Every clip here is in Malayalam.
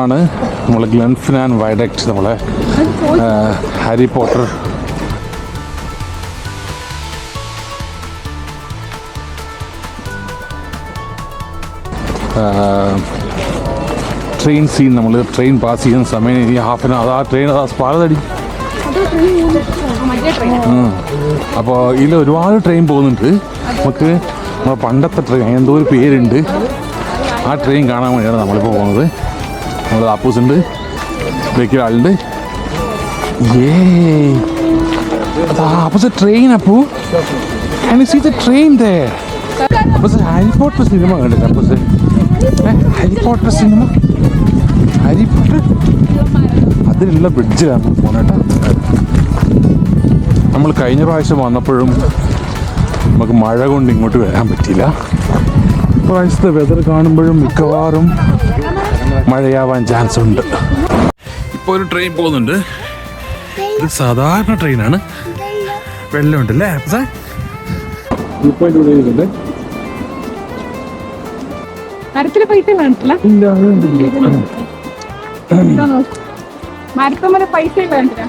ആണ് നമ്മൾ ഗ്ലൻഫിനാൻ വയഡക്റ്റ് നമ്മളെ ഹാരി പോട്ടർ ട്രെയിൻ സീൻ നമ്മൾ ട്രെയിൻ പാസ് ചെയ്യുന്ന സമയം ഇനി ഹാഫ് ആൻ അവർ ആ ട്രെയിൻ അതാ സ്പാതടി അപ്പോൾ ഇതിൽ ഒരുപാട് ട്രെയിൻ പോകുന്നുണ്ട്. നമുക്ക് നമ്മുടെ പണ്ടത്തെ ട്രെയിൻ എന്തോ ഒരു പേരുണ്ട്. ആ ട്രെയിൻ കാണാൻ വേണ്ടിയാണ് നമ്മളിപ്പോൾ പോകുന്നത്. നമ്മൾ താപ്പൂസ് ഉണ്ട്. ബേക്കി ആളുണ്ട് ഏ Appus train Appu. See the train they Appus Harry Potter cinema കണ്ടില്ല Appus Harry Potter Potter cinema Harry Potter Potter അതിലുള്ള ബ്രിഡ്ജിലാണ് പോകണേട്ടാ നമ്മൾ കഴിഞ്ഞ പ്രാവശ്യം വന്നപ്പോഴും നമുക്ക് മഴ കൊണ്ട് ഇങ്ങോട്ട് വരാൻ പറ്റിയില്ല. പ്രാവശ്യത്തെ വെതർ കാണുമ്പോഴും മിക്കവാറും മഴയാവാൻ ചാൻസ് ഉണ്ട്. ഇപ്പോൾ ഒരു ട്രെയിൻ പോകുന്നുണ്ട്. ഇത് സാധാരണ ട്രെയിനാണ് വെള്ളമുണ്ട് അല്ലേ മരത്തിൽ പൈസ വേണ്ടില്ല മരത്തമ്മൽ പൈസ വേണ്ടില്ല.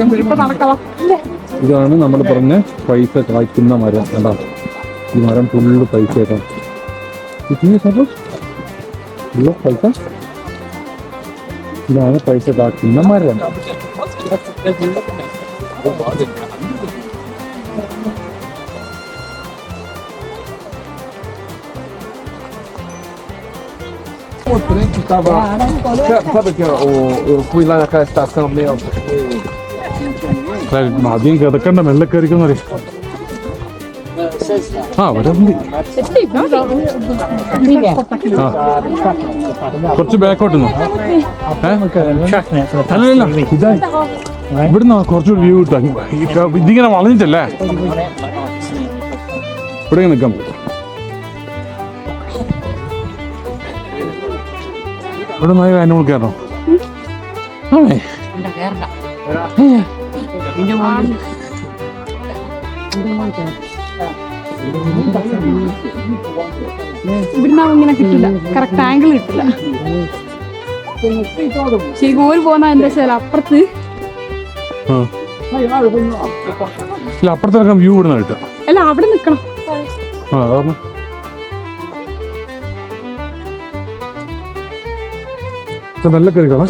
നമുക്ക് ഇപ്പൊ നടക്കാം. ഇതാണ് നമ്മൾ പറഞ്ഞ പൈസ കായ്ക്കുന്ന മരം. കണ്ടാ? ഈ മരം ഫുള്ള് പൈസ कितने सब लोग पैसा ना पैसे बात की ना मार रहा O trem que tava. Sabe que eu, eu fui lá naquela estação mesmo? Sabe, Madinha, da não é lá que eu ആ കുറച്ച് ബാക്കോട്ട് അല്ലല്ല ഇതായി. ഇവിടുന്ന് കുറച്ചുകൂടി വ്യൂ കിട്ടാം ഇതിങ്ങനെ വളഞ്ഞിട്ടല്ലേ? ഇവിടെ നിൽക്കാം ഇവിടെ നായ അതിനോട് കയറണം ആണേ. ഇവിടുന്ന് ഇങ്ങനെ കിട്ടില്ല കറക്റ്റ് ആംഗിൾ കിട്ടില്ല ശരിക്കും ഓര് പോന്ന എന്താ വെച്ചാൽ അപ്പുറത്ത് അല്ല അപ്പുറത്ത് അപ്പുറത്തിറക്കാം വ്യൂ ഇവിടുന്ന് കിട്ടുക. അല്ല അവിടെ നിൽക്കണം ആ അതാണ് നല്ല കറികളാ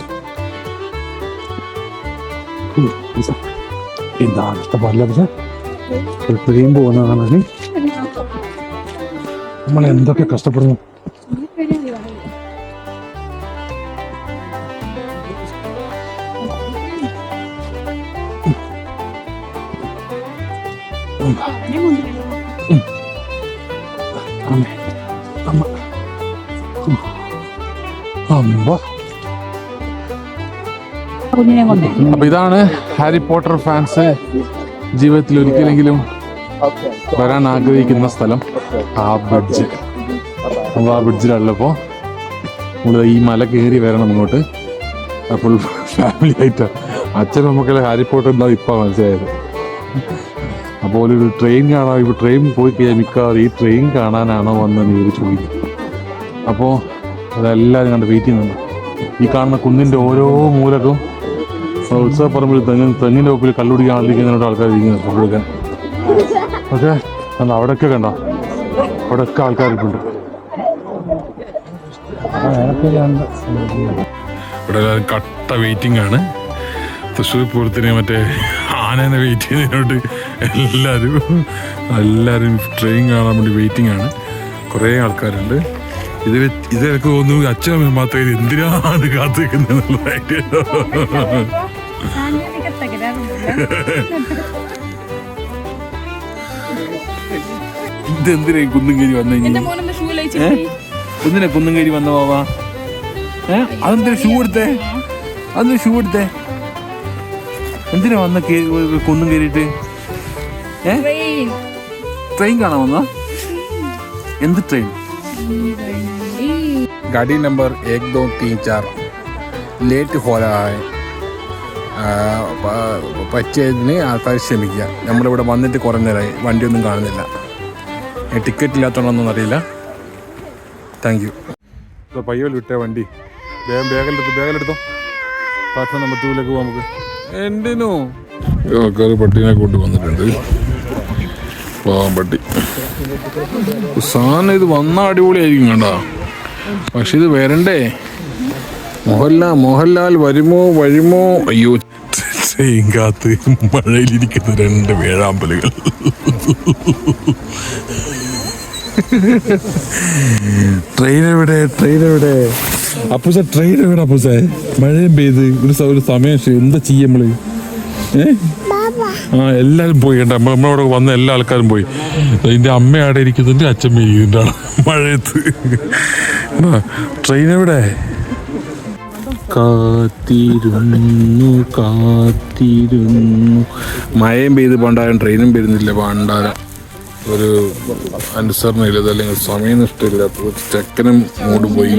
എന്താണ് ഇഷ്ടപ്പെടില്ല പക്ഷെ എപ്പോഴും പോകുന്നതാണെങ്കിൽ പോകുന്നതാണ് നമ്മൾ എന്തൊക്കെ കഷ്ടപ്പെടുന്നു. അപ്പൊ ഇതാണ് ഹാരി പോട്ടർ ഫാൻസ് ജീവിതത്തിൽ ഒരിക്കലെങ്കിലും വരാൻ ആഗ്രഹിക്കുന്ന സ്ഥലം ആ ബ്രിഡ്ജ് നമ്മൾ ആ ബ്രിഡ്ജിലുള്ളപ്പോൾ നമ്മൾ ഈ മല കയറി വരണം ഇങ്ങോട്ട്. അപ്പോൾ ഫാമിലി ആയിട്ട്. അച്ഛൻ മക്കളെ ഹാരി പോട്ടർ എന്താ ഇപ്പൊ മനസ്സിലായത്. അപ്പോൾ ഒരു ട്രെയിൻ കാണാൻ ഇപ്പോൾ ട്രെയിൻ പോയി കഴിഞ്ഞാൽ മിക്കവാറും ഈ ട്രെയിൻ കാണാനാണോ വന്നെന്ന് ഇവർ ചോദിക്കും. അപ്പോൾ അതെല്ലാവരും കണ്ട് വെയിറ്റ് ചെയ്യുന്നുണ്ട്. ഈ കാണുന്ന കുന്നിന്റെ ഓരോ മൂലക്കും ഉത്സവപ്പറമ്പിൽ തെങ്ങ് തെങ്ങിന്റെ ഒപ്പിൽ കല്ലുടിക്കാൻ ആളിരിക്കുന്നതിനോട് ആൾക്കാർ ഇരിക്കുന്നത് ഫോട്ടോ എടുക്കാൻ. ഓക്കെ? കണ്ട അവിടെയൊക്കെ കണ്ട? അവിടെയൊക്കെ ആൾക്കാർ ഇപ്പുണ്ട് ഇവിടെ കട്ട വെയിറ്റിംഗ് ആണ്. തൃശ്ശൂർ പൂരത്തിന് മറ്റേ ആനേനെ വെയിറ്റ് ചെയ്യുന്നതിനോട് എല്ലാവരും എല്ലാവരും ട്രെയിൻ കാണാൻ വേണ്ടി വെയിറ്റിംഗ് ആണ്. കുറേ ആൾക്കാരുണ്ട്. ഇത് ഇതൊക്കെ തോന്നുന്നു അച്ഛനും മാത്രമേ എന്തിനാണ് കാത്തിരിക്കുന്നത് എന്നുള്ളതായിട്ട് ഇതെന്തിനാ ഈ കുന്നും കയറി വന്നു എന്റെ മോനെന്താ ഷൂ ലയിച്ചു എന്തിനാ കുന്നും കയറി വന്ന പോവാ ഏ അതെന്തിനാ ഷൂ എടുത്തേ അതെന്തിനാ ഷൂ എടുത്തേ എന്തിനാ വന്ന കേ- കുന്നും കയറിയിട്ട് ഏ ട്രെയിൻ കാണാൻ വന്ന എന്ത് ട്രെയിൻ गाड़ी नंबर एक दो तीन चार ലേറ്റ് हो रहा है ആ, പ- പറ്റിയതിന് ആൾക്കാർ ക്ഷമിക്കുക നമ്മളിവിടെ വന്നിട്ട് കുറേ നേരമായി വണ്ടിയൊന്നും കാണുന്നില്ല ടിക്കറ്റ് ഇല്ലാത്തതുകൊണ്ടൊന്നും അറിയില്ല. താങ്ക് യു പയ്യോൽ വിട്ടേ വണ്ടി. വേഗം ബാഗിലെടുത്ത് ബാഗിലെടുത്തോ പാട്ട് നമ്പർ ടൂലേക്ക് പോകാം നമുക്ക്. എന്തിനു? ആൾക്കാർ പട്ടീനെ കൊണ്ട് വന്നിട്ടുണ്ട്. പാവം പട്ടി. സാധനം ഇത് വന്ന അടിപൊളിയായിരിക്കും കണ്ട. പക്ഷെ ഇത് വരണ്ടേ? മോഹൻലാൽ മോഹൻലാൽ വരുമോ വരുമോ? അയ്യോ കാത്ത് മഴയിലിരിക്കുന്ന രണ്ട് വേഴാമ്പലുകൾ. ട്രെയിൻ എവിടെ? ട്രെയിൻ എവിടെ? അപ്പൂസ ട്രെയിൻ എവിടെ അപ്പൂസ? മഴയും പെയ്ത് ഒരു ഒരു സമയം. എന്താ ചെയ്യ നമ്മൾ? ആ എല്ലാരും പോയി കേട്ടോ. നമ്മ- നമ്മളവിടെ വന്ന എല്ലാ ആൾക്കാരും പോയി. അതിന്റെ അമ്മ അവിടെ ഇരിക്കുന്നുണ്ട് അച്ഛൻ ഇരിക്കുന്നുണ്ട്. മഴയത്ത്. ട്രെയിൻ എവിടെ? കാത്തിരുന്നു കാത്തിരുന്നു. മഴയും പെയ്ത് പണ്ടാരം ട്രെയിനും വരുന്നില്ല പണ്ടാരം. ഒരു അനുസരണയില്ല അല്ലെങ്കിൽ സമയം ഇഷ്ടമില്ലാത്ത ഒരു ചെക്കനും മൂട് പോയി.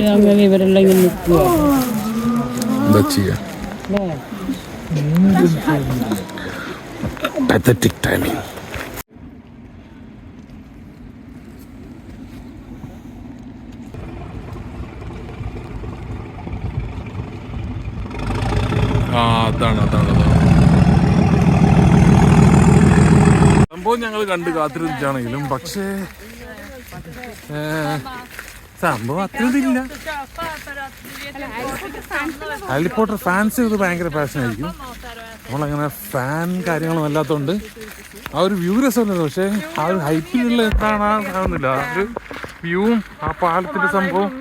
എന്താ ചെയ്യാ? pathetic ടൈമിങ് ആ അതാണ് അതാണ് അതാണ്. സംഭവം ഞങ്ങൾ കണ്ട് കാത്തിരുന്നിട്ടാണെങ്കിലും പക്ഷേ സംഭവം അത്രയില്ല ഹാരി പോട്ടർ ഫാൻസ് ഇത് ഭയങ്കര പാഷനായിരിക്കും നമ്മളങ്ങനെ ഫാൻ കാര്യങ്ങളൊന്നും അല്ലാത്തതുകൊണ്ട് ആ ഒരു വ്യൂ രസമല്ലോ? പക്ഷേ ആ ഒരു ഹൈറ്റിലുള്ള എന്താണ്? ആവുന്നില്ല ആ ഒരു വ്യൂവും ആ പാലത്തിന്റെ സംഭവം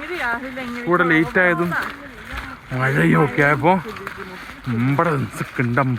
കൂടെ ലേറ്റ് ആയതും മഴയും ഒക്കെ ആയപ്പോൾ മുമ്പടെ കിണ്ടമ്പ.